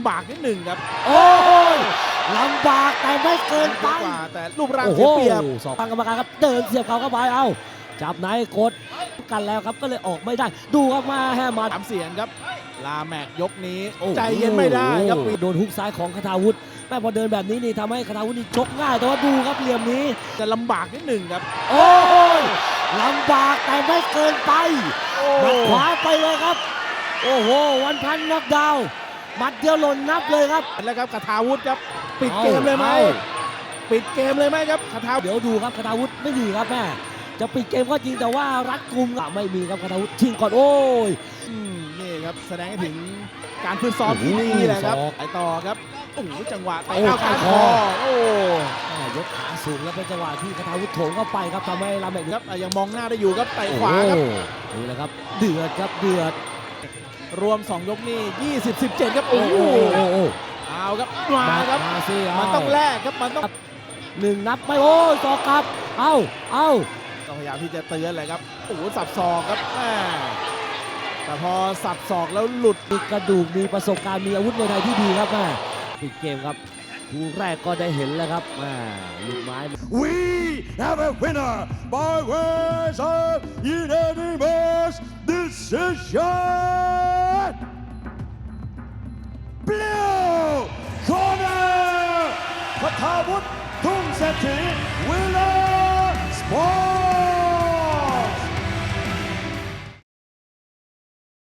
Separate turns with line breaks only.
ำบากนิดหนึ่งครับ
โอ้ยลำบากแต่ไม่เกินไป
เยอะกว่าแต่รูปร่าง
โอ้โห
เสียเปรียบ
สองทางกรรมการครับเดินเสียบเขาเข้าไปเอาจับไหนกดกันแล้วครับก็เลยออกไม่ได้ ดูครับมาแฮมา
สามเสียงครับ ลาแม็กยกนี้
โอ้โห
ใจเย็นไม่ได้ครับ
โดนฮุกซ้ายของคาทาวุฒิแม่พอเดินแบบนี้นี่ทำให้คาทาวุฒินี่ชกง่าย แต่ว่าดูครับเหลี่ยมนี้
จะลำบากนิดหนึ่งครับ
โอ้ยลำบากแต่ไม่เกินไป
โอ้
หมัดขวาไปเลยครับ โอ้โหวันพันน็อกดาว น์หมัดเดียวหล่นนับเลยครับ
แล้วครับคาทาวุธครับ ปิดเกมเลยไหม
อา
ปิดเกมเลยไหมครับคาทาวุธ
เดี๋ยวดูครับคาทาวุฒิไม่ดีครับแม่จะปิดเกมก็จริงแต่ว่ารัดกุมอะไม่มีครับคาทาวุฒิชิงก่อนโอ้ย
อืมนี่ครับแสดงให้ถึงการฝึกซ้อมที่ดีแหละครับ
โอ้โห
ไปต่อครับโอ้โหจังหวะเตะ
โอ้
เข้าก้าน
ค
ค
อ
อโอ้
แม่ยกขาสูงแล้วเป็นจังหวะที่คาทาวุฒิโถงเข้าไปครับทำให้ลาเมก
ครับอะยังมองหน้าได้อยู่ครับเตะขวาครับ
โอ้โหนี่แหละครับ เดือดครับเดือด
รวม 2 ยกนี่ 20 17 ครับ โอ้
โอ้
โห
โหโอ้โห
เอาครับมาครับ
มาสิเา
มันต้องแลกครับ มันต้อง
หนึ่งนับไม่โอ้ยสอกกลับ เอ้าเอ้า
ต้องพยายามที่จะเตือนเลยครับโอ้โหสับศอกครับแม่แต่พอสับศอกแล้วหลุด
มีกระดูกมีประสบการณ์มีอาวุธในไทยที่ดีครับแม่ปิดเกมครับคู่แรกก็ได้เห็นแล้วครับแม่ลูกไม้
We have a winner by ways of unanimous decision. คทาวุฒิทุ่งเศรษฐีวิลเล